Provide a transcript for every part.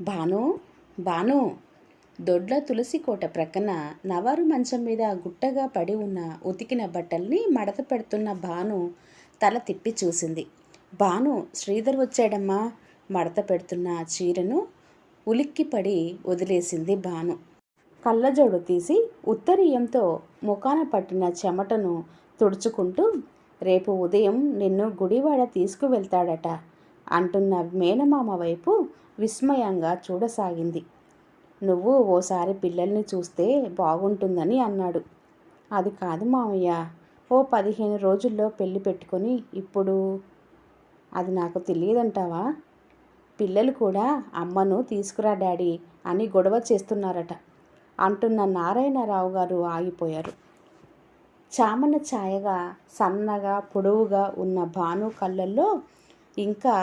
భాను భాను. దొడ్ల తులసి కోట ప్రక్కన నవారు మంచం మీద గుట్టగా పడి ఉన్న ఉతికిన బట్టల్ని మడత పెడుతున్న భాను తల తిప్పి చూసింది. భాను శ్రీధర్ వచ్చాడమ్మా మడత పెడుతున్న ఆ చీరను ఉలిక్కిపడి వదిలేసింది భాను. కళ్ళజోడు తీసి ఉత్తరీయంతో ముఖాన పట్టిన చెమటను తుడుచుకుంటూ రేపు ఉదయం నిన్ను గుడివాడ తీసుకువెళ్తాడట అంటున్న మేనమామ వైపు విస్మయంగా చూడసాగింది. నువ్వు ఓసారి పిల్లల్ని చూస్తే బాగుంటుందని అన్నాడు. అది కాదు మామయ్య. ఓ పదిహేను రోజుల్లో పెళ్ళి పెట్టుకొని ఇప్పుడు అది నాకు తెలియదంటావా? పిల్లలు కూడా అమ్మను తీసుకురా డాడీ అని గొడవ చేస్తున్నారట అంటున్న నారాయణరావు గారు ఆగిపోయారు. చామన ఛాయగా సన్నగా పొడవుగా ఉన్న భాను కళ్ళల్లో ఇంకా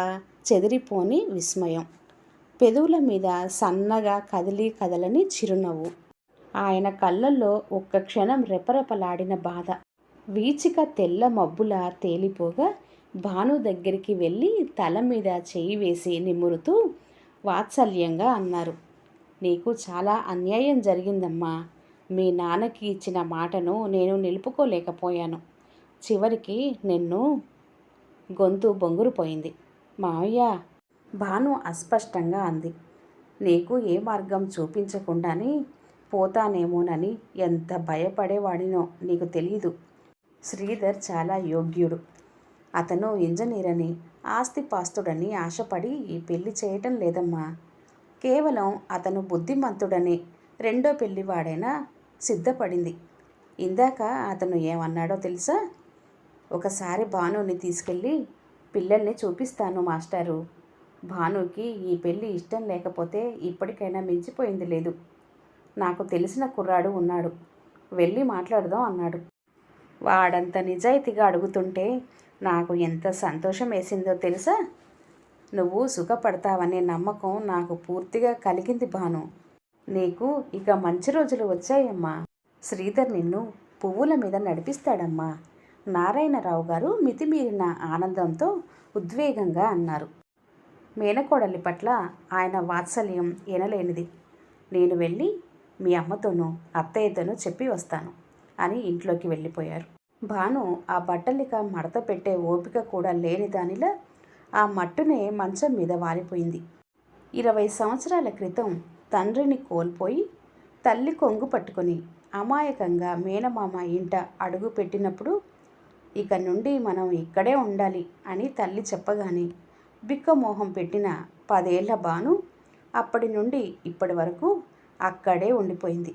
చెదిరిపోని విస్మయం. పెదవుల మీద సన్నగా కదిలి కదలని చిరునవ్వు. ఆయన కళ్ళల్లో ఒక్క క్షణం రెపరెపలాడిన బాధ. వీచిక తెల్ల మబ్బులా తేలిపోగా భాను దగ్గరికి వెళ్ళి తల మీద చేయి వేసి నిమురుతూ వాత్సల్యంగా అన్నారు. నీకు చాలా అన్యాయం జరిగిందమ్మా. మీ నాన్నకి ఇచ్చిన మాటను నేను నిలుపుకోలేకపోయాను. చివరికి నిన్ను గొంతు బొంగురుపోయింది. మావయ్య భాను అస్పష్టంగా అంది. నీకు ఏ మార్గం చూపించకుండానే పోతానేమోనని ఎంత భయపడేవాడినో నీకు తెలియదు శ్రీధర్ చాలా యోగ్యుడు. అతను ఇంజనీర్ అని ఆస్తిపాస్తుడని ఆశపడి ఈ పెళ్ళి చేయటం లేదమ్మా. కేవలం అతను బుద్ధిమంతుడని రెండో పెళ్ళివాడైనా సిద్ధపడింది. ఇందాక అతను ఏమన్నాడో తెలుసా? ఒకసారి భానుని తీసుకెళ్ళి పిల్లల్ని చూపిస్తాను మాస్టారు. భానుకి ఈ పెళ్ళి ఇష్టం లేకపోతే ఇప్పటికైనా మించిపోయింది లేదు. నాకు తెలిసిన కుర్రాడు ఉన్నాడు. వెళ్ళి మాట్లాడదాం అన్నాడు. వాడంత నిజాయితీగా అడుగుతుంటే నాకు ఎంత సంతోషం వేసిందో తెలుసా? నువ్వు సుఖపడతావనే నమ్మకం నాకు పూర్తిగా కలిగింది భాను. నీకు ఇక మంచి రోజులు వచ్చాయమ్మా. శ్రీధర్ నిన్ను పువ్వుల మీద నడిపిస్తాడమ్మా. నారాయణరావు గారు మితిమీరిన ఆనందంతో ఉద్వేగంగా అన్నారు. మేనకోడలి పట్ల ఆయన వాత్సల్యం ఎనలేనిది. నేను వెళ్ళి మీ అమ్మతోనూ అత్తయ్యతోనూ చెప్పి వస్తాను అని ఇంట్లోకి వెళ్ళిపోయారు. భాను ఆ బట్టలిక మడత పెట్టే ఓపిక కూడా లేని దానిలా ఆ మట్టునే మంచం మీద వాలిపోయింది. ఇరవై సంవత్సరాల క్రితం తండ్రిని కోల్పోయి తల్లి కొంగు పట్టుకొని అమాయకంగా మేనమామ ఇంట అడుగు పెట్టినప్పుడు ఇక నుండి మనం ఇక్కడే ఉండాలి అని తల్లి చెప్పగానే బిక్కమోహం పెట్టిన పదేళ్ళ బాను అప్పటి నుండి ఇప్పటి వరకు అక్కడే ఉండిపోయింది.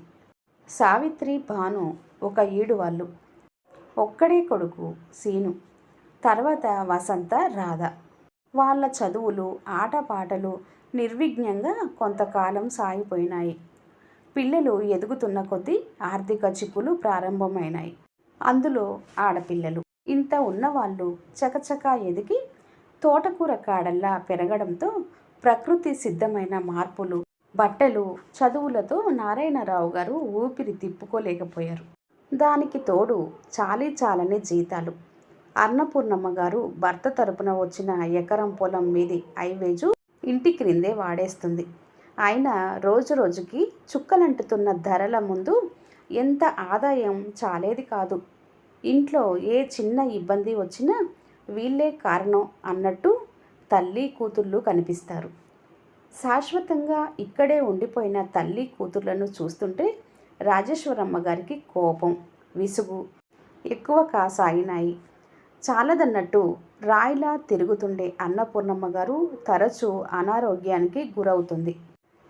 సావిత్రి భాను ఒక ఈడు వాళ్ళు ఒక్కడే కొడుకు సీను. తర్వాత వసంత రాధ. వాళ్ళ చదువులు ఆటపాటలు నిర్విఘ్నంగా కొంతకాలం సాగిపోయినాయి. పిల్లలు ఎదుగుతున్న కొద్దీ ఆర్థిక చిక్కులు ప్రారంభమైనాయి. అందులో ఆడపిల్లలు. ఇంత ఉన్నవాళ్ళు చకచకా ఎదిగి తోటకూర కాడల్లా పెరగడంతో ప్రకృతి సిద్ధమైన మార్పులు బట్టలు చదువులతో నారాయణరావు గారు ఊపిరి తిప్పుకోలేకపోయారు. దానికి తోడు చాలీ చాలని జీతాలు. అన్నపూర్ణమ్మ గారు భర్త తరపున వచ్చిన ఎకరం పొలం మీది ఐవేజు ఇంటి క్రిందే వాడేస్తుంది. ఆయన రోజు రోజుకి చుక్కలంటుతున్న ధరల ముందు ఎంత ఆదాయం చాలేది కాదు. ఇంట్లో ఏ చిన్న ఇబ్బంది వచ్చినా వీళ్ళే కారణం అన్నట్టు తల్లి కూతుళ్ళు కనిపిస్తారు. శాశ్వతంగా ఇక్కడే ఉండిపోయిన తల్లి కూతుర్లను చూస్తుంటే రాజేశ్వరమ్మ గారికి కోపం విసుగు ఎక్కువ కాసాగినాయి చాలదన్నట్టు రాయిలా తిరుగుతుండే అన్నపూర్ణమ్మ గారు తరచూ అనారోగ్యానికి గురవుతుంది.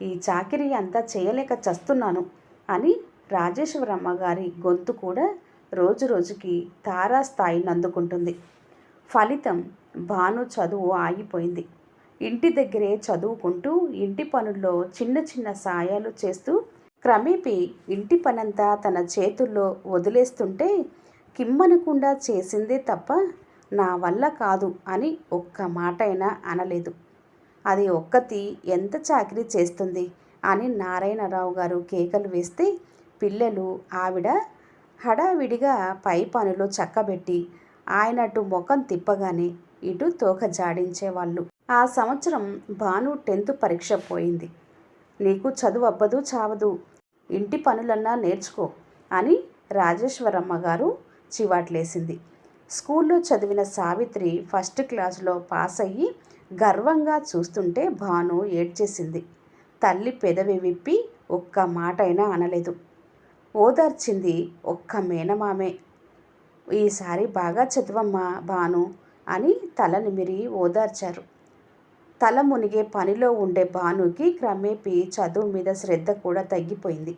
ఈ చాకిరీ అంతా చేయలేక చస్తున్నాను అని రాజేశ్వరమ్మ గారి గొంతు కూడా రోజు రోజుకి తారాస్థాయిని అందుకుంటుంది ఫలితం భాను చదువు ఆగిపోయింది. ఇంటి దగ్గరే చదువుకుంటూ ఇంటి పనుల్లో చిన్న చిన్న సాయాలు చేస్తూ క్రమేపీ ఇంటి పనంతా తన చేతుల్లో వదిలేస్తుంటే కిమ్మనకుండా చేసిందే తప్ప నా వల్ల కాదు అని ఒక్క మాటైనా అనలేదు. అది ఒక్కతి ఎంత చాకరీ చేస్తుంది అని నారాయణరావు గారు కేకలు వేస్తే పిల్లలు ఆవిడ హడావిడిగా పై పనులు చక్కబెట్టి ఆయన అటు ముఖం తిప్పగానే ఇటు తోక జాడించేవాళ్ళు. ఆ సంవత్సరం భాను టెన్త్ పరీక్ష పోయింది. నీకు చదువు అబ్బదు చావదు. ఇంటి పనులన్నా నేర్చుకో అని రాజేశ్వరమ్మ గారు చివాట్లేసింది. స్కూల్లో చదివిన సావిత్రి ఫస్ట్ క్లాస్లో పాస్ అయ్యి గర్వంగా చూస్తుంటే భాను ఏడ్చేసింది. తల్లి పెదవి విప్పి ఒక్క మాటైనా అనలేదు. ఓదార్చింది ఒక్క మేనమామే. ఈసారి బాగా చదవమ్మా భాను అని తల నిమిరి ఓదార్చారు. తల మునిగే పనిలో ఉండే భానుకి క్రమేపీ చదువు మీద శ్రద్ధ కూడా తగ్గిపోయింది.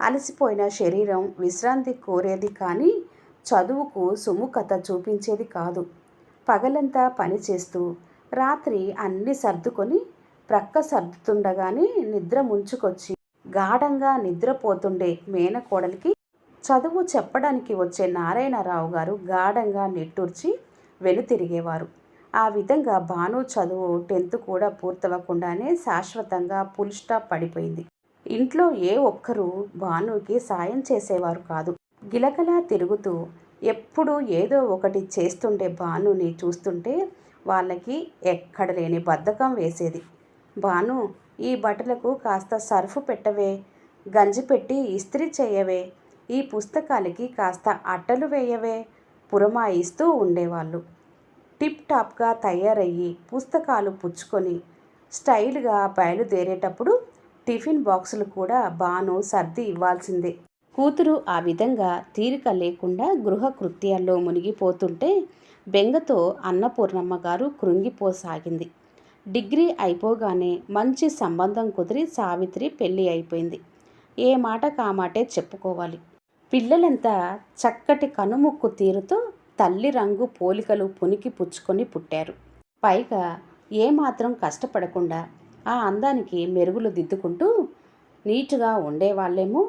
అలసిపోయిన శరీరం విశ్రాంతి కోరేది కానీ చదువుకు సుముఖత చూపించేది కాదు. పగలంతా పని చేస్తూ రాత్రి అన్ని సర్దుకొని ప్రక్క సర్దుతుండగానే నిద్ర ముంచుకొచ్చి గాఢంగా నిద్రపోతుండే మేనకోడలికి చదువు చెప్పడానికి వచ్చే నారాయణరావు గారు గాఢంగా నిట్టూర్చి వెనుతిరిగేవారు. ఆ విధంగా భాను చదువు టెన్త్ కూడా పూర్తవకుండానే శాశ్వతంగా ఫుల్ స్టాప్ పడిపోయింది. ఇంట్లో ఏ ఒక్కరూ భానుకి సాయం చేసేవారు కాదు. గిలకలా తిరుగుతూ ఎప్పుడూ ఏదో ఒకటి చేస్తుండే భానుని చూస్తుంటే వాళ్ళకి ఎక్కడ లేని బద్ధకం వేసేది. భాను ఈ బట్టలకు కాస్త సర్ఫ్ పెట్టవే గంజి పెట్టి ఇస్త్రీ చేయవే ఈ పుస్తకాలకి కాస్త అట్టలు వేయవే పురమాయిస్తూ ఉండేవాళ్ళు. టిప్ టాప్గా తయారయ్యి పుస్తకాలు పుచ్చుకొని స్టైల్గా బయలుదేరేటప్పుడు టిఫిన్ బాక్సులు కూడా బాను సర్ది ఇవ్వాల్సిందే. కూతురు ఆ విధంగా తీరిక లేకుండా గృహ కృత్యాల్లో మునిగిపోతుంటే బెంగతో అన్నపూర్ణమ్మ గారు కృంగిపోసాగింది. డిగ్రీ అయిపోగానే మంచి సంబంధం కుదిరి సావిత్రి పెళ్ళి అయిపోయింది. ఏ మాట కామాటే చెప్పుకోవాలి. పిల్లలంతా చక్కటి కనుముక్కు తీరుతో తల్లి రంగు పోలికలు పునికి పుచ్చుకొని పుట్టారు. పైగా ఏమాత్రం కష్టపడకుండా ఆ అందానికి మెరుగులు దిద్దుకుంటూ నీటుగా ఉండేవాళ్ళేమో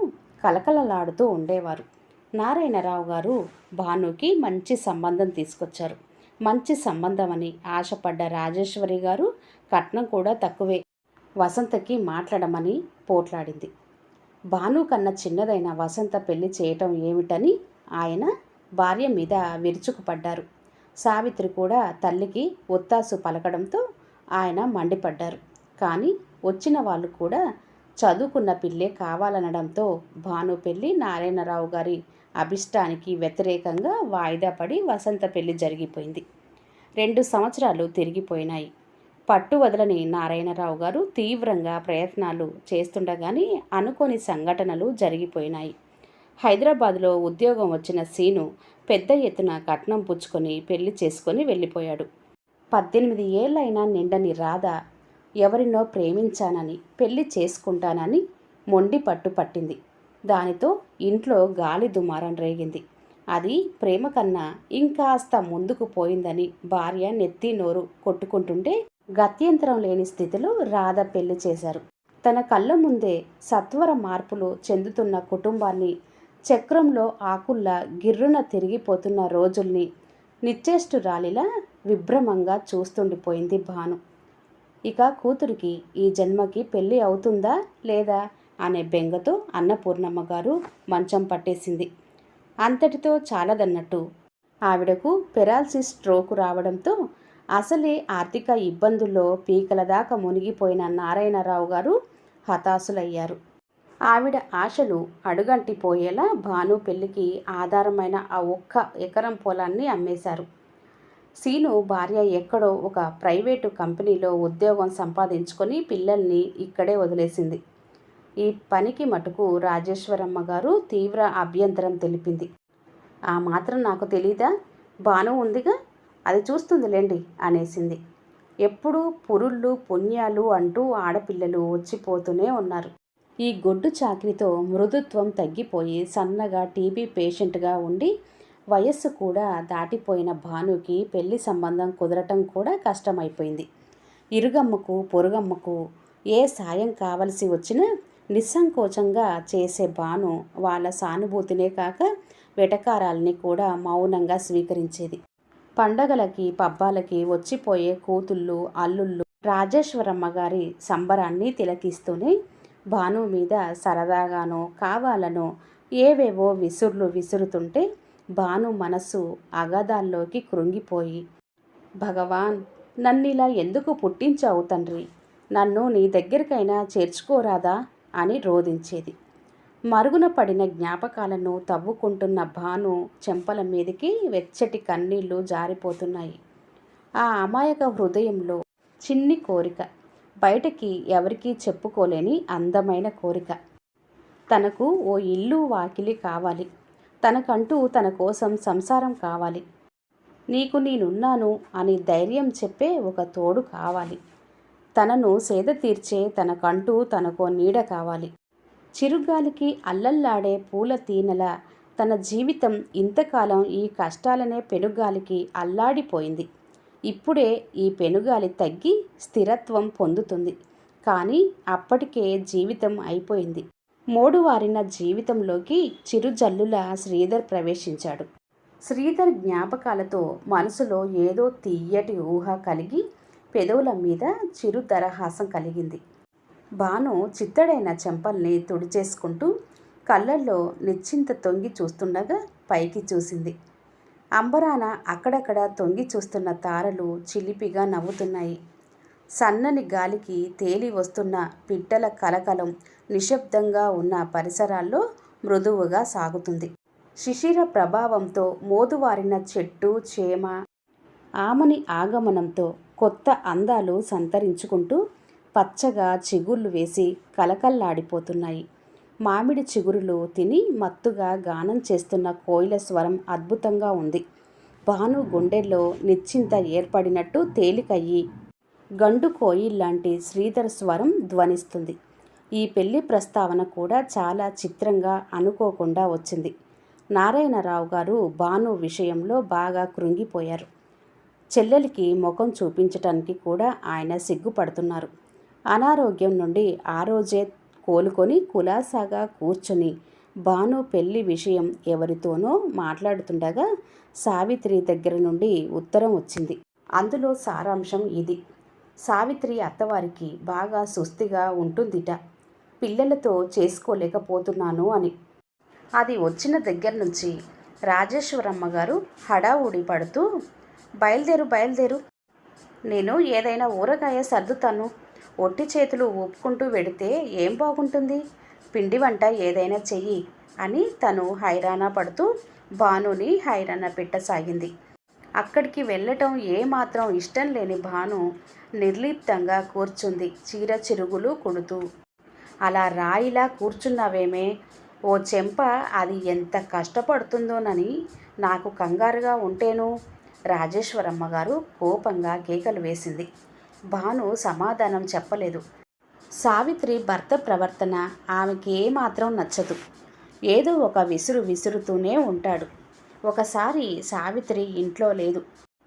కలకలలాడుతూ ఉండేవారు. నారాయణరావు గారు భానుకి మంచి సంబంధం తీసుకొచ్చారు. మంచి సంబంధం అని ఆశపడ్డ రాజేశ్వరి గారు కట్నం కూడా తక్కువే. వసంతకి మాట్లాడమని పోట్లాడింది. భాను కన్నా చిన్నదైన వసంత పెళ్ళి చేయటం ఏమిటని ఆయన భార్య మీద విరుచుకుపడ్డారు. సావిత్రి కూడా తల్లికి ఒత్తాసు పలకడంతో ఆయన మండిపడ్డారు. కానీ వచ్చిన వాళ్ళు కూడా చదువుకున్న పిల్లే కావాలనడంతో భాను పెళ్ళి నారాయణరావు గారి అభిష్టానికి వ్యతిరేకంగా వాయిదా పడి వసంత పెళ్ళి జరిగిపోయింది. రెండు సంవత్సరాలు తిరిగిపోయినాయి. పట్టు వదలని నారాయణరావు గారు తీవ్రంగా ప్రయత్నాలు చేస్తుండగానే అనుకోని సంఘటనలు జరిగిపోయినాయి. హైదరాబాద్లో ఉద్యోగం వచ్చిన సీను పెద్ద ఎత్తున కట్నం పుచ్చుకొని పెళ్ళి చేసుకొని వెళ్ళిపోయాడు. పద్దెనిమిది ఏళ్ళైనా నిండని రాధ ఎవరినో ప్రేమించానని పెళ్ళి చేసుకుంటానని మొండి పట్టు పట్టింది. దానితో ఇంట్లో గాలి దుమారం రేగింది. అది ప్రేమ కన్నా ఇంకాస్త ముందుకు పోయిందని భార్య నెత్తి నోరు కొట్టుకుంటుంటే గత్యంతరం లేని స్థితిలో రాధ పెళ్ళి చేశారు. తన కళ్ళ ముందే సత్వర మార్పులు చెందుతున్న కుటుంబాన్ని చక్రంలో ఆకుల్లా గిర్రున తిరిగిపోతున్న రోజుల్ని నిశ్చేష్టురాలిలా విభ్రమంగా చూస్తుండిపోయింది భాను. ఇక కూతురికి ఈ జన్మకి పెళ్ళి అవుతుందా లేదా అనే బెంగతో అన్నపూర్ణమ్మ గారు మంచం పట్టేసింది. అంతటితో చాలదన్నట్టు ఆవిడకు పెరాలసిస్ స్ట్రోక్ రావడంతో అసలే ఆర్థిక ఇబ్బందుల్లో పీకల దాకా మునిగిపోయిన నారాయణరావు గారు హతాశులయ్యారు. ఆవిడ ఆశలు అడుగంటిపోయేలా భాను పెళ్ళికి ఆధారమైన ఆ ఒక్క ఎకరం పొలాన్ని అమ్మేశారు. సీను భార్య ఎక్కడో ఒక ప్రైవేటు కంపెనీలో ఉద్యోగం సంపాదించుకొని పిల్లల్ని ఇక్కడే వదిలేసింది. ఈ పనికి మటుకు రాజేశ్వరమ్మ గారు తీవ్ర అభ్యంతరం తెలిపింది. ఆ మాత్రం నాకు తెలీదా? బాను ఉందిగా? అది చూస్తుందిలేండి అనేసింది. ఎప్పుడూ పురుళ్ళు పుణ్యాలు అంటూ ఆడపిల్లలు వచ్చిపోతూనే ఉన్నారు. ఈ గొడ్డు చాకిరితో మృదుత్వం తగ్గిపోయి సన్నగా టీబీ పేషెంట్గా ఉండి వయస్సు కూడా దాటిపోయిన భానుకి పెళ్ళి సంబంధం కుదరటం కూడా కష్టమైపోయింది. ఇరుగమ్మకు పొరుగమ్మకు ఏ సాయం కావలసి వచ్చినా నిస్సంకోచంగా చేసే భాను వాళ్ళ సానుభూతినే కాక వెటకారాలని కూడా మౌనంగా స్వీకరించేది. పండగలకి పబ్బాలకి వచ్చిపోయే కూతుళ్ళు అల్లుళ్ళు రాజేశ్వరమ్మ గారి సంబరాన్ని తిలకిస్తూనే భాను మీద సరదాగానో కావాలనో ఏవేవో విసుర్లు విసురుతుంటే భాను మనస్సు అగాధాల్లోకి కృంగిపోయి భగవాన్ నన్నిలా ఎందుకు పుట్టించావు తండ్రి? నన్ను నీ దగ్గరికైనా చేర్చుకోరాదా? అని రోధించేది. మరుగున పడిన జ్ఞాపకాలను తవ్వుకుంటున్న భాను చెంపల మీదకి వెచ్చటి కన్నీళ్ళు జారిపోతున్నాయి. ఆ అమాయక హృదయంలో చిన్ని కోరిక. బయటకి ఎవరికీ చెప్పుకోలేని అందమైన కోరిక. తనకు ఓ ఇల్లు వాకిలి కావాలి. తనకంటూ తన కోసం సంసారం కావాలి. నీకు నేనున్నాను అని ధైర్యం చెప్పే ఒక తోడు కావాలి. తనను సేద తీర్చే తనకంటూ తనకో నీడ కావాలి. చిరుగాలికి అల్లల్లాడే పూల తీనెల తన జీవితం ఇంతకాలం ఈ కష్టాలనే పెనుగాలికి అల్లాడిపోయింది. ఇప్పుడే ఈ పెనుగాలి తగ్గి స్థిరత్వం పొందుతుంది. కానీ అప్పటికే జీవితం అయిపోయింది. మోడువారిన జీవితంలోకి చిరుజల్లుల శ్రీధర్ ప్రవేశించాడు. శ్రీధర్ జ్ఞాపకాలతో మనసులో ఏదో తీయటి ఊహ కలిగి పెదవుల మీద చిరు దరహాసం కలిగింది. భాను చిత్తడైన చెంపల్ని తుడిచేసుకుంటూ కళ్ళల్లో నిశ్చింత తొంగి చూస్తుండగా పైకి చూసింది. అంబరాన అక్కడక్కడ తొంగి చూస్తున్న తారలు చిలిపిగా నవ్వుతున్నాయి. సన్నని గాలికి తేలి వస్తున్న పిట్టల కలకలం నిశ్శబ్దంగా ఉన్న పరిసరాల్లో మృదువుగా సాగుతుంది. శిశిర ప్రభావంతో మోదువారిన చెట్టు చేమ ఆమని ఆగమనంతో కొత్త అందాలు సంతరించుకుంటూ పచ్చగా చిగుర్లు వేసి కలకల్లాడిపోతున్నాయి. మామిడి చిగురులు తిని మత్తుగా గానం చేస్తున్న కోయిల స్వరం అద్భుతంగా ఉంది. భాను గుండెల్లో నిశ్చింత ఏర్పడినట్టు తేలికయ్యి గండు కోయిల్లాంటి శ్రీధర్ స్వరం ధ్వనిస్తుంది. ఈ పెళ్ళి ప్రస్తావన కూడా చాలా చిత్రంగా అనుకోకుండా వచ్చింది. నారాయణరావు గారు భాను విషయంలో బాగా కృంగిపోయారు. చెల్లెలికి ముఖం చూపించటానికి కూడా ఆయన సిగ్గుపడుతున్నారు. అనారోగ్యం నుండి ఆ రోజే కోలుకొని కులాసాగా కూర్చుని భాను పెళ్ళి విషయం ఎవరితోనో మాట్లాడుతుండగా సావిత్రి దగ్గర నుండి ఉత్తరం వచ్చింది. అందులో సారాంశం ఇది. సావిత్రి అత్తవారికి బాగా సుస్థిగా ఉంటుందిట. పిల్లలతో చేసుకోలేకపోతున్నాను అని. అది వచ్చిన దగ్గర నుంచి రాజేశ్వరమ్మ గారు హడావుడి పడుతూ బయలుదేరు బయలుదేరు. నేను ఏదైనా ఊరగాయ సర్దుతాను. ఒట్టి చేతులు ఊపుకుంటూ వెడితే ఏం బాగుంటుంది? పిండి వంట ఏదైనా చెయ్యి అని తను హైరాణ పడుతూ భానుని హైరాణ పెట్టసాగింది. అక్కడికి వెళ్ళటం ఏమాత్రం ఇష్టం లేని భాను నిర్లిప్తంగా కూర్చుంది చీర చిరుగులు కొడుతూ. అలా రాయిలా కూర్చున్నావేమే? ఓ చెంప అది ఎంత కష్టపడుతుందోనని నాకు కంగారుగా ఉంటేను? రాజేశ్వరమ్మ గారు కోపంగా కేకలు వేసింది. భాను సమాధానం చెప్పలేదు. సావిత్రి భర్త ప్రవర్తన ఆమెకి ఏమాత్రం నచ్చదు. ఏదో ఒక విసురు విసురుతూనే ఉంటాడు. ఒకసారి సావిత్రి ఇంట్లో లేదు.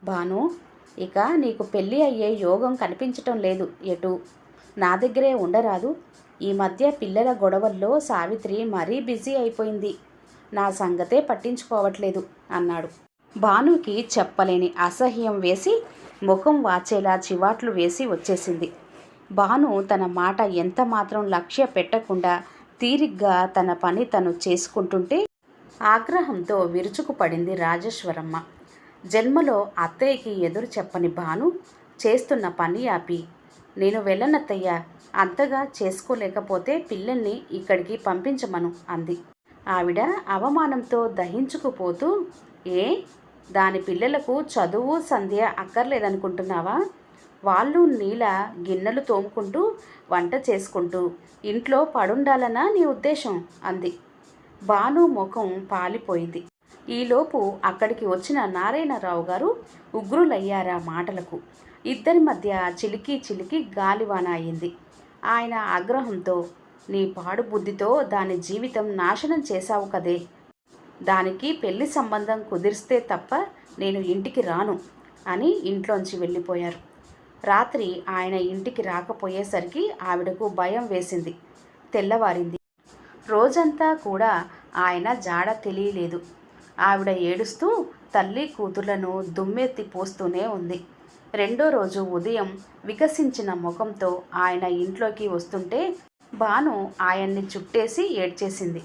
భాను ఇక నీకు పెళ్ళి అయ్యే యోగం కనిపించటం లేదు ఎటు? నా దగ్గరే ఉండరాదు. ఈ మధ్య పిల్లల గొడవల్లో సావిత్రి మరీ బిజీ అయిపోయింది. నా సంగతే పట్టించుకోవట్లేదు అన్నాడు. భానుకి చెప్పలేని అసహ్యం వేసి ముఖం వాచేలా చివాట్లు వేసి వచ్చేసింది. భాను తన మాట ఎంత మాత్రం లక్ష్య పెట్టకుండా తీరిగ్గా తన పని తను చేసుకుంటుంటే ఆగ్రహంతో విరుచుకుపడింది రాజేశ్వరమ్మ. జన్మలో అత్తయ్యకి ఎదురు చెప్పని భాను చేస్తున్న పని ఆపి. నేను వెళ్ళనత్తయ్యా. అంతగా చేసుకోలేకపోతే పిల్లల్ని ఇక్కడికి పంపించమను అంది. ఆవిడ అవమానంతో దహించుకుపోతూ ఏ? దాని పిల్లలకు చదువు సంధ్య అక్కర్లేదనుకుంటున్నావా? వాళ్ళు నీల గిన్నెలు తోముకుంటూ వంట చేసుకుంటూ ఇంట్లో పడుండాలనా నీ ఉద్దేశం? అంది. భాను ముఖం పాలిపోయింది. ఈలోపు అక్కడికి వచ్చిన నారాయణరావు గారు ఉగ్రులయ్యారా మాటలకు. ఇద్దరి మధ్య చిలికి చిలికి గాలివాన అయింది. ఆయన ఆగ్రహంతో నీ పాడు బుద్ధితో దాని జీవితం నాశనం చేశావు కదే. దానికి పెళ్ళి సంబంధం కుదిరిస్తే తప్ప నేను ఇంటికి రాను అని ఇంట్లోంచి వెళ్ళిపోయారు. రాత్రి ఆయన ఇంటికి రాకపోయేసరికి ఆవిడకు భయం వేసింది. తెల్లవారింది. రోజంతా కూడా ఆయన జాడ తెలియలేదు. ఆవిడ ఏడుస్తూ తల్లి కూతుర్లను దుమ్మెత్తి పోస్తూనే ఉంది. రెండో రోజు ఉదయం వికసించిన ముఖంతో ఆయన ఇంట్లోకి వస్తుంటే భాను ఆయన్ని చుట్టేసి ఏడ్చేసింది.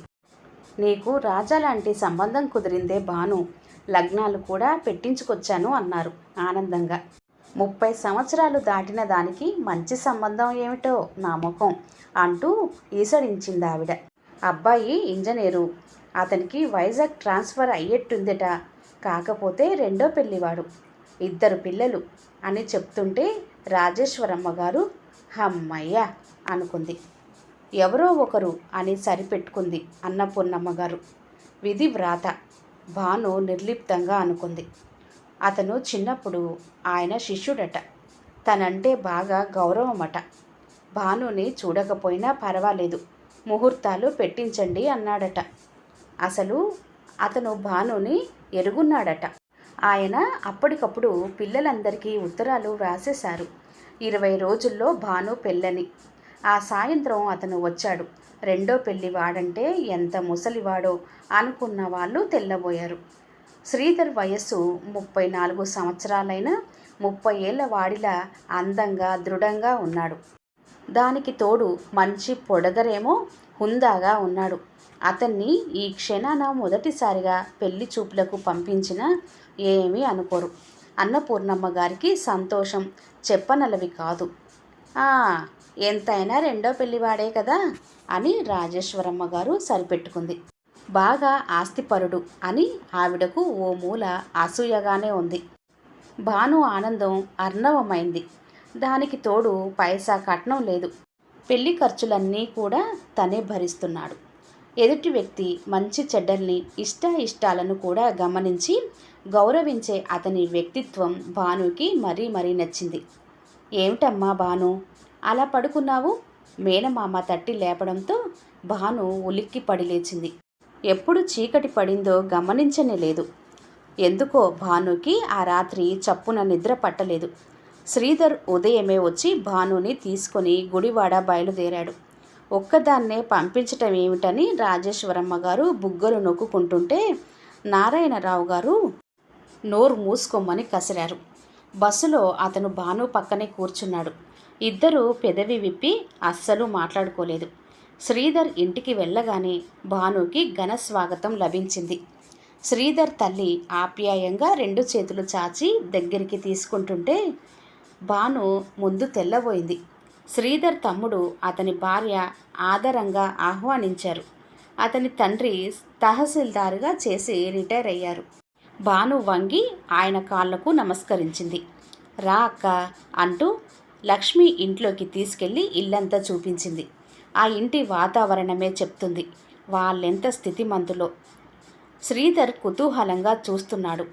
నీకు రాజా లాంటి సంబంధం కుదిరిందే భాను లగ్నాలు కూడా పెట్టించుకొచ్చాను అన్నారు ఆనందంగా. ముప్పై సంవత్సరాలు దాటిన దానికి మంచి సంబంధం ఏమిటో నా ముఖం అంటూ ఈసడించింది ఆవిడ అబ్బాయి ఇంజనీరు. అతనికి వైజాగ్ ట్రాన్స్ఫర్ అయ్యేట్టుందట. కాకపోతే రెండో పెళ్ళివాడు ఇద్దరు పిల్లలు అని చెప్తుంటే రాజేశ్వరమ్మ గారు హమ్మయ్య! అనుకుంది. ఎవరో ఒకరు అని సరిపెట్టుకుంది అన్నపూర్ణమ్మ గారు విధి వ్రాత. భాను నిర్లిప్తంగా అనుకుంది. అతను చిన్నప్పుడు ఆయన శిష్యుడట. తనంటే బాగా గౌరవమట. భానుని చూడకపోయినా పర్వాలేదు. ముహూర్తాలు పెట్టించండి అన్నాడట. అసలు అతను భానుని ఎరుగున్నాడట. ఆయన అప్పటికప్పుడు పిల్లలందరికీ ఉత్తరాలు వ్రాసేశారు. ఇరవై రోజుల్లో భాను పెళ్ళని. ఆ సాయంత్రం అతను వచ్చాడు. రెండో పెళ్ళి వాడంటే ఎంత ముసలివాడో అనుకున్న వాళ్ళు తెల్లబోయారు. శ్రీధర్ వయస్సు ముప్పై నాలుగు సంవత్సరాలైన ముప్పై ఏళ్ళ వాడిలా అందంగా దృఢంగా ఉన్నాడు. దానికి తోడు మంచి పొడగరేమో హుందాగా ఉన్నాడు. అతన్ని ఈ క్షణాన మొదటిసారిగా పెళ్ళి చూపులకు పంపించిన ఏమీ అనుకోరు. అన్నపూర్ణమ్మ గారికి సంతోషం చెప్పనలవి కాదు. ఎంతైనా రెండో పెళ్ళివాడే కదా అని రాజేశ్వరమ్మ గారు సరిపెట్టుకుంది. బాగా ఆస్తిపరుడు అని ఆవిడకు ఓ మూల అసూయగానే ఉంది. భాను ఆనందం అర్ణవమైంది. దానికి తోడు పైసా కట్నం లేదు. పెళ్ళి ఖర్చులన్నీ కూడా తనే భరిస్తున్నాడు. ఎదుటి వ్యక్తి మంచి చెడ్డల్ని ఇష్ట ఇష్టాలను కూడా గమనించి గౌరవించే అతని వ్యక్తిత్వం భానుకి మరీ మరీ నచ్చింది. ఏమిటమ్మా భాను? అలా పడుకున్నావు? మేనమామ తట్టి లేపడంతో భాను ఉలిక్కి పడిలేచింది ఎప్పుడు చీకటి పడిందో గమనించనే లేదు. ఎందుకో భానుకి ఆ రాత్రి చప్పున నిద్ర పట్టలేదు. శ్రీధర్ ఉదయమే వచ్చి భానుని తీసుకొని గుడివాడ బయలుదేరాడు. ఒక్కదాన్నే పంపించటం ఏమిటని రాజేశ్వరమ్మ గారు బుగ్గలు నొక్కుంటుంటే నారాయణరావు గారు నోరు మూసుకోమని కసిరారు. బస్సులో అతను భాను పక్కనే కూర్చున్నాడు. ఇద్దరూ పెదవి విప్పి అస్సలు మాట్లాడుకోలేదు. శ్రీధర్ ఇంటికి వెళ్ళగానే భానుకి ఘన స్వాగతం లభించింది. శ్రీధర్ తల్లి ఆప్యాయంగా రెండు చేతులు చాచి దగ్గరికి తీసుకుంటుంటే భాను ముందు తెల్లబోయింది. శ్రీధర్ తమ్ముడు అతని భార్య ఆదరంగా ఆహ్వానించారు. అతని తండ్రి తహసీల్దారుగా చేసి రిటైర్ అయ్యారు. భాను వంగి ఆయన కాళ్ళకు నమస్కరించింది. రా అక్క అంటూ లక్ష్మి ఇంట్లోకి తీసుకెళ్ళి ఇల్లంతా చూపించింది. ఆ ఇంటి వాతావరణమే చెప్తుంది. వాళ్ళెంత స్థితిమంతులో. శ్రీధర్ కుతూహలంగా చూస్తున్నాడు.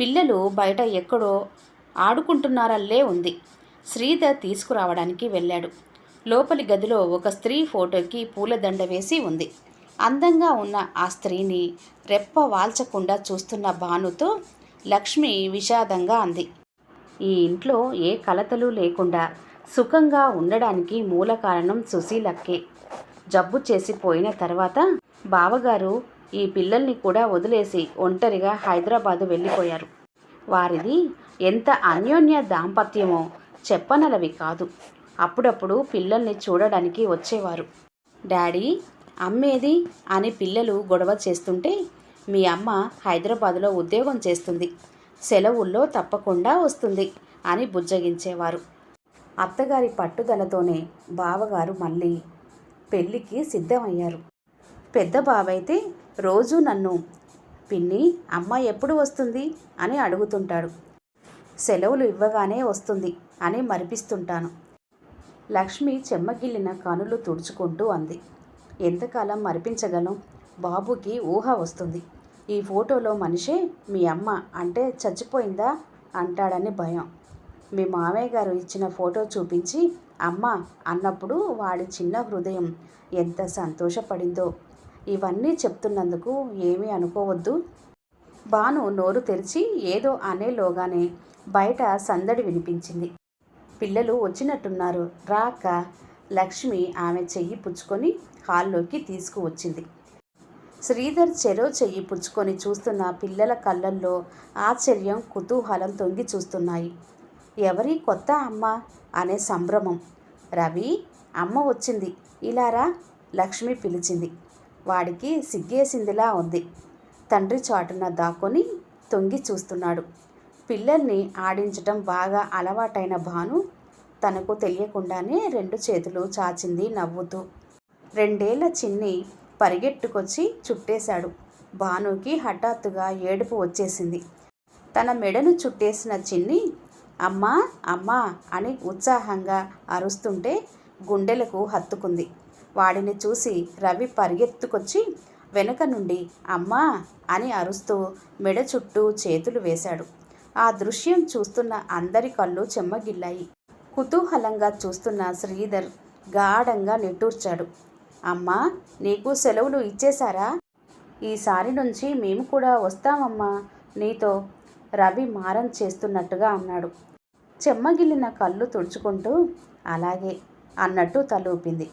పిల్లలు బయట ఎక్కడో ఆడుకుంటున్నారల్లే ఉంది. శ్రీధర్ తీసుకురావడానికి వెళ్ళాడు. లోపలి గదిలో ఒక స్త్రీ ఫోటోకి పూలదండ వేసి ఉంది. అందంగా ఉన్న ఆ స్త్రీని రెప్ప వాల్చకుండా చూస్తున్న భానుతో లక్ష్మి విషాదంగా అంది. ఈ ఇంట్లో ఏ కలతలు లేకుండా సుఖంగా ఉండడానికి మూల కారణం సుశీలక్కే. జబ్బు చేసిపోయిన తర్వాత బావగారు ఈ పిల్లల్ని కూడా వదిలేసి ఒంటరిగా హైదరాబాదు వెళ్ళిపోయారు. వారిది ఎంత అన్యోన్య దాంపత్యమో చెప్పనలవి కాదు. అప్పుడప్పుడు పిల్లల్ని చూడడానికి వచ్చేవారు. డాడీ అమ్మేది అని పిల్లలు గొడవ చేస్తుంటే మీ అమ్మ హైదరాబాదులో ఉద్యోగం చేస్తుంది. సెలవుల్లో తప్పకుండా వస్తుంది అని బుజ్జగించేవారు. అత్తగారి పట్టుదలతోనే బావగారు మళ్ళీ పెళ్ళికి సిద్ధమయ్యారు. పెద్ద బావైతే రోజు నన్ను పిన్ని అమ్మ ఎప్పుడు వస్తుంది? అని అడుగుతుంటాడు. సెలవులు ఇవ్వగానే వస్తుంది అని మరిపిస్తుంటాను. లక్ష్మి చెమ్మగిల్లిన కనులు తుడుచుకుంటూ అంది. ఎంతకాలం మరిపించగలం? బాబుకి ఊహ వస్తుంది. ఈ ఫోటోలో మనిషే మీ అమ్మ అంటే చచ్చిపోయిందా? అంటాడని భయం. మీ మామయ్య గారు ఇచ్చిన ఫోటో చూపించి అమ్మ అన్నప్పుడు వాడి చిన్న హృదయం ఎంత సంతోషపడిందో. ఇవన్నీ చెప్తున్నందుకు ఏమీ అనుకోవద్దు. బాను నోరు తెరిచి ఏదో అనేలోగానే బయట సందడి వినిపించింది. పిల్లలు వచ్చినట్టున్నారు. రాక లక్ష్మి ఆమె చెయ్యి పుచ్చుకొని హాల్లోకి తీసుకువచ్చింది. శ్రీధర్ చెరో చెయ్యి పుచ్చుకొని చూస్తున్న పిల్లల కళ్ళల్లో ఆశ్చర్యం కుతూహలం తొంగి చూస్తున్నాయి. ఎవరి కొత్త అమ్మ అనే సంభ్రమం. రవి అమ్మ వచ్చింది. ఇలారా లక్ష్మి పిలిచింది. వాడికి సిగ్గేసిందిలా ఉంది. తండ్రి చాటున దాక్కొని తొంగి చూస్తున్నాడు. పిల్లల్ని ఆడించటం బాగా అలవాటైన భాను తనకు తెలియకుండానే రెండు చేతులు చాచింది నవ్వుతూ. రెండేళ్ళ చిన్ని పరిగెట్టుకొచ్చి చుట్టేశాడు. భానుకి హఠాత్తుగా ఏడుపు వచ్చేసింది. తన మెడను చుట్టేసిన చిన్ని అమ్మా అమ్మా అని ఉత్సాహంగా అరుస్తుంటే గుండెలకు హత్తుకుంది. వాడిని చూసి రవి పరిగెత్తుకొచ్చి వెనుక నుండి అమ్మా అని అరుస్తూ మెడ చుట్టూ చేతులు వేశాడు. ఆ దృశ్యం చూస్తున్న అందరి కళ్ళు చెమ్మగిల్లాయి. కుతూహలంగా చూస్తున్న శ్రీధర్ గాఢంగా నిట్టూర్చాడు. అమ్మా నీకు సెలవులు ఇచ్చేశారా? ఈసారి నుంచి మేము కూడా వస్తామమ్మా నీతో రవి మారం చేస్తున్నట్టుగా అన్నాడు. చెమ్మగిల్లిన కళ్ళు తుడుచుకుంటూ అలాగే అన్నట్టు తలూపింది.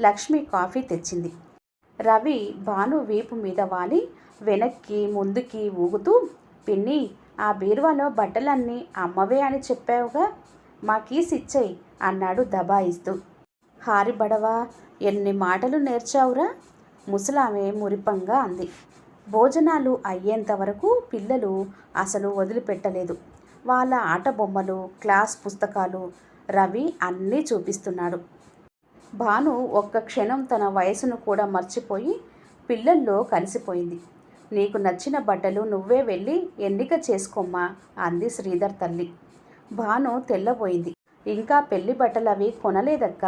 లక్ష్మి కాఫీ తెచ్చింది. రవి భాను వీపు మీద వాలి వెనక్కి ముందుకి ఊగుతూ పిన్ని ఆ బీరువాలో బట్టలన్నీ అమ్మవే అని చెప్పావుగా? మా కీస్ ఇచ్చేయి అన్నాడు దబాయిస్తూ. హారి బడవా ఎన్ని మాటలు నేర్చావురా? ముసలామె మురిపంగా అంది. భోజనాలు అయ్యేంత వరకు పిల్లలు అసలు వదిలిపెట్టలేదు. వాళ్ళ ఆట బొమ్మలు క్లాస్ పుస్తకాలు రవి అన్నీ చూపిస్తున్నాడు. భాను ఒక్క క్షణం తన వయసును కూడా మర్చిపోయి పిల్లల్లో కలిసిపోయింది. నీకు నచ్చిన బట్టలు నువ్వే వెళ్ళి ఎన్నిక చేసుకోమ్మా అంది శ్రీధర్ తల్లి. భాను తెల్లబోయింది. ఇంకా పెళ్ళి బట్టలు అవి కొనలేదక్క?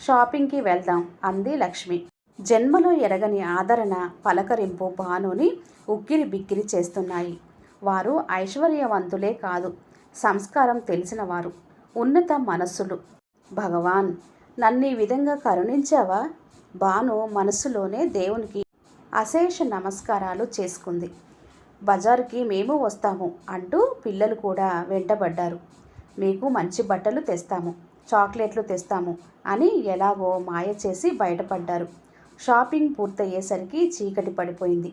షాపింగ్కి వెళ్దాం అంది లక్ష్మి. జన్మలో ఎరగని ఆదరణ పలకరింపు భానుని ఉక్కిరి బిక్కిరి చేస్తున్నాయి. వారు ఐశ్వర్యవంతులే కాదు సంస్కారం తెలిసిన వారు ఉన్నత మనస్సులు. భగవాన్ నన్ను ఈ విధంగా కరుణించావా? భాను మనస్సులోనే దేవునికి అశేష నమస్కారాలు చేసుకుంది. బజారుకి మేము వస్తాము అంటూ పిల్లలు కూడా వెంటబడ్డారు. మీకు మంచి బట్టలు తెస్తాము. చాక్లెట్లు తెస్తాము అని ఎలాగో మాయ చేసి బయటపడ్డారు. షాపింగ్ పూర్తయ్యేసరికి చీకటి పడిపోయింది.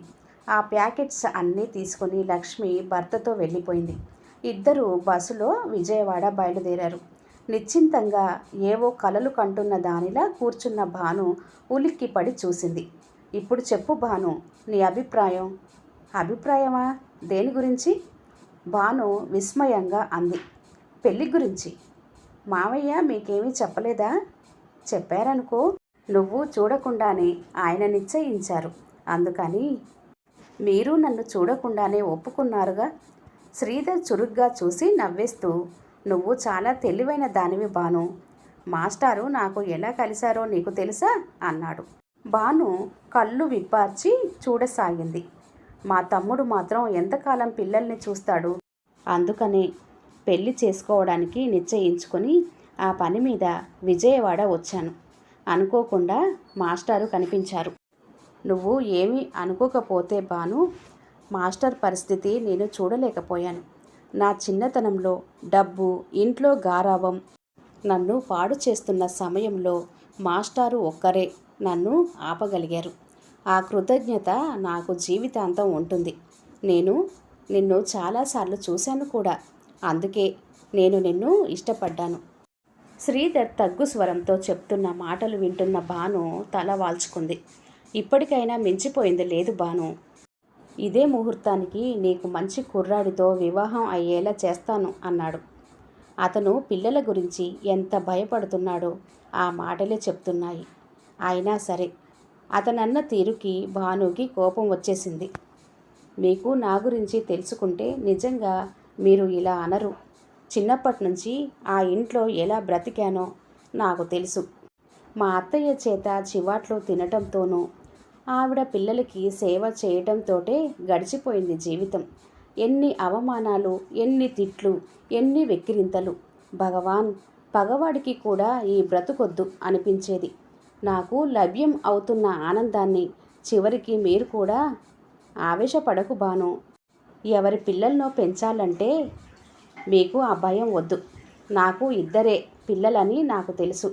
ఆ ప్యాకెట్స్ అన్నీ తీసుకుని లక్ష్మి భర్తతో వెళ్ళిపోయింది. ఇద్దరు బస్సులో విజయవాడ బయలుదేరారు. నిశ్చింతంగా ఏవో కలలు కంటున్న దానిలా కూర్చున్న భాను ఉలిక్కి పడి చూసింది. ఇప్పుడు చెప్పు భాను నీ అభిప్రాయం? అభిప్రాయమా? దేని గురించి? భాను విస్మయంగా అంది. పెళ్ళి గురించి? మావయ్య మీకేమీ చెప్పలేదా? చెప్పారనుకో నువ్వు చూడకుండానే ఆయన నిశ్చయించారు. అందుకని మీరు నన్ను చూడకుండానే ఒప్పుకున్నారుగా? శ్రీధర్ చురుగ్గా చూసి నవ్వేస్తూ నువ్వు చాలా తెలివైన దానివి బాను మాస్టారు నాకు ఎలా కలిశారో నీకు తెలుసా? అన్నాడు. బాను కళ్ళు విప్పార్చి చూడసాగింది. మా తమ్ముడు మాత్రం ఎంతకాలం పిల్లల్ని చూస్తాడు? అందుకనే పెళ్ళి చేసుకోవడానికి నిశ్చయించుకొని ఆ పని మీద విజయవాడ వచ్చాను. అనుకోకుండా మాస్టారు కనిపించారు. నువ్వు ఏమీ అనుకోకపోతే బాను మాస్టర్ పరిస్థితి నేను చూడలేకపోయాను. నా చిన్నతనంలో డబ్బు ఇంట్లో గారావం నన్ను పాడు చేస్తున్న సమయంలో మాస్టారు ఒక్కరే నన్ను ఆపగలిగారు. ఆ కృతజ్ఞత నాకు జీవితాంతం ఉంటుంది. నేను నిన్ను చాలాసార్లు చూశాను కూడా. అందుకే నేను నిన్ను ఇష్టపడ్డాను. శ్రీధర్ తగ్గు స్వరంతో చెప్తున్న మాటలు వింటున్న భాను తల వాల్చుకుంది. ఇప్పటికైనా మించిపోయింది లేదు భాను. ఇదే ముహూర్తానికి నీకు మంచి కుర్రాడితో వివాహం అయ్యేలా చేస్తాను అన్నాడు. అతను పిల్లల గురించి ఎంత భయపడుతున్నాడో ఆ మాటలే చెప్తున్నాయి. అయినా సరే అతనన్న తీరుకి భానుకి కోపం వచ్చేసింది. మీకు నా గురించి తెలుసుకుంటే నిజంగా మీరు ఇలా అనరు. చిన్నప్పటి నుంచి ఆ ఇంట్లో ఎలా బ్రతికానో నాకు తెలుసు. మా అత్తయ్య చేత చివాట్లు తినటంతోనూ ఆవిడ పిల్లలకి సేవ చేయటంతోటే గడిచిపోయింది జీవితం. ఎన్ని అవమానాలు ఎన్ని తిట్లు ఎన్ని వెక్కిరింతలు. భగవాన్ పగవాడికి కూడా ఈ బ్రతుకొద్దు అనిపించేది. నాకు లభ్యం అవుతున్న ఆనందాన్ని చివరికి మీరు కూడా ఆవేశపడకు బాను. ఎవరి పిల్లలను పెంచాలంటే మీకు ఆ భయం వద్దు. నాకు ఇద్దరే పిల్లలని నాకు తెలుసు.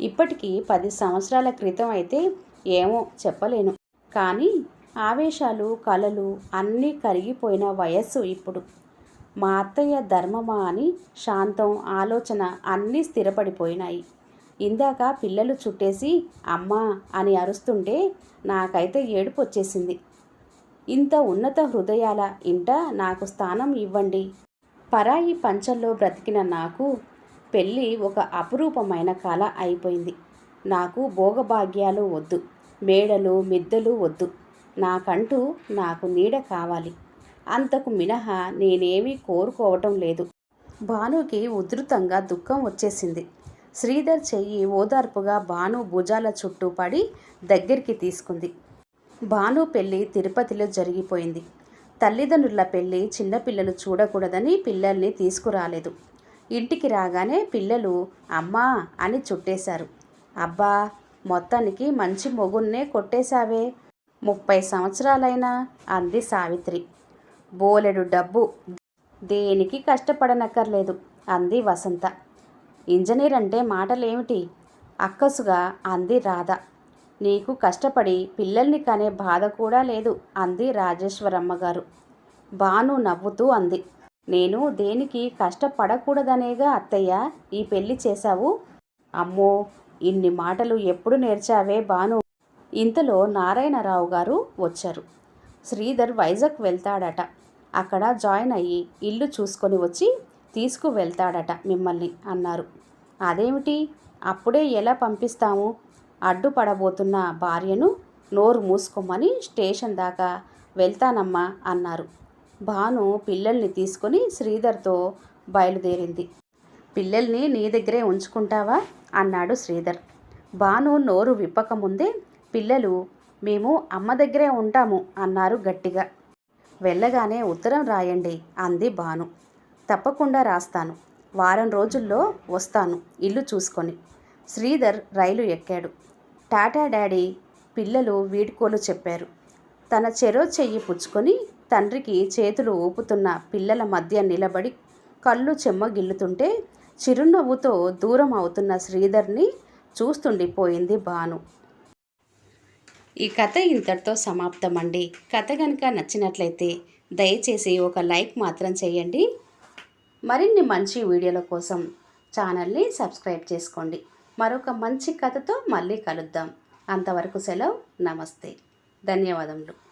ఇప్పటికీ పది సంవత్సరాల క్రితం అయితే ఏమో చెప్పలేను. కానీ ఆవేశాలు కలలు అన్నీ కరిగిపోయిన వయస్సు ఇప్పుడు. మా అత్తయ్య ధర్మమా అని శాంతం ఆలోచన అన్నీ స్థిరపడిపోయినాయి. ఇందాక పిల్లలు చుట్టేసి అమ్మా అని అరుస్తుంటే నాకైతే ఏడుపు వచ్చేసింది ఇంత ఉన్నత హృదయాల ఇంట నాకు స్థానం ఇవ్వండి. పరాయి పంచల్లో బ్రతికిన నాకు పెళ్ళి ఒక అపురూపమైన కళ అయిపోయింది. నాకు భోగభాగ్యాలు వద్దు మేడలు మిద్దెలు వద్దు. నాకంటూ నాకు నీడ కావాలి. అంతకు మినహా నేనేమీ కోరుకోవటం లేదు. భానుకి ఉధృతంగా దుఃఖం వచ్చేసింది. శ్రీధర్ చెయ్యి ఓదార్పుగా భాను భుజాల చుట్టూ పడి దగ్గరికి తీసుకుంది. భాను పెళ్ళి తిరుపతిలో జరిగిపోయింది. తల్లిదండ్రుల పెళ్ళి చిన్నపిల్లలు చూడకూడదని పిల్లల్ని తీసుకురాలేదు. ఇంటికి రాగానే పిల్లలు అమ్మా అని చుట్టేశారు. అబ్బా మొత్తానికి మంచి మొగున్నే కొట్టేశావే. ముప్పై సంవత్సరాలైనా అంది సావిత్రి. బోలెడు డబ్బు. దేనికి కష్టపడనక్కర్లేదు అంది వసంత. ఇంజనీర్ అంటే మాటలేమిటి? అక్కసుగా అంది రాధ. నీకు కష్టపడి పిల్లల్ని కనే బాధ కూడా లేదు అంది రాజేశ్వరమ్మ గారు. బాను నవ్వుతూ అంది. నేను దేనికి కష్టపడకూడదనేగా అత్తయ్య ఈ పెళ్ళి చేశావు? అమ్మో ఇన్ని మాటలు ఎప్పుడు నేర్చావే బాను? ఇంతలో నారాయణరావు గారు వచ్చారు. శ్రీధర్ వైజాగ్ వెళ్తాడట. అక్కడ జాయిన్ అయ్యి ఇల్లు చూసుకొని వచ్చి తీసుకువెళ్తాడట మిమ్మల్ని అన్నారు. అదేమిటి? అప్పుడే ఎలా పంపిస్తాము? అడ్డుపడబోతున్న భార్యను నోరు మూసుకోమని స్టేషన్ దాకా వెళ్తానమ్మా అన్నారు. భాను పిల్లల్ని తీసుకొని శ్రీధర్తో బయలుదేరింది. పిల్లల్ని నీ దగ్గరే ఉంచుకుంటావా? అన్నాడు శ్రీధర్. భాను నోరు విప్పకముందే పిల్లలు మేము అమ్మ దగ్గరే ఉంటాము అన్నారు గట్టిగా. వెళ్ళగానే ఉత్తరం రాయండి అంది భాను. తప్పకుండా రాస్తాను. వారం రోజుల్లో వస్తాను ఇల్లు చూసుకొని. శ్రీధర్ రైలు ఎక్కాడు. టాటా డాడీ పిల్లలు వీడ్కోలు చెప్పారు. తన చెరో చెయ్యి పుచ్చుకొని తండ్రికి చేతులు ఊపుతున్న పిల్లల మధ్య నిలబడి కళ్ళు చెమ్మగిల్లుతుంటే చిరునవ్వుతో దూరం అవుతున్న శ్రీధర్ని చూస్తుండిపోయింది భాను. ఈ కథ ఇంతటితో సమాప్తమండి. కథ కనుక నచ్చినట్లయితే దయచేసి ఒక లైక్ మాత్రం చేయండి. మరిన్ని మంచి వీడియోల కోసం ఛానల్ని సబ్స్క్రైబ్ చేసుకోండి. మరొక మంచి కథతో మళ్ళీ కలుద్దాం. అంతవరకు సెలవు. నమస్తే. ధన్యవాదములు.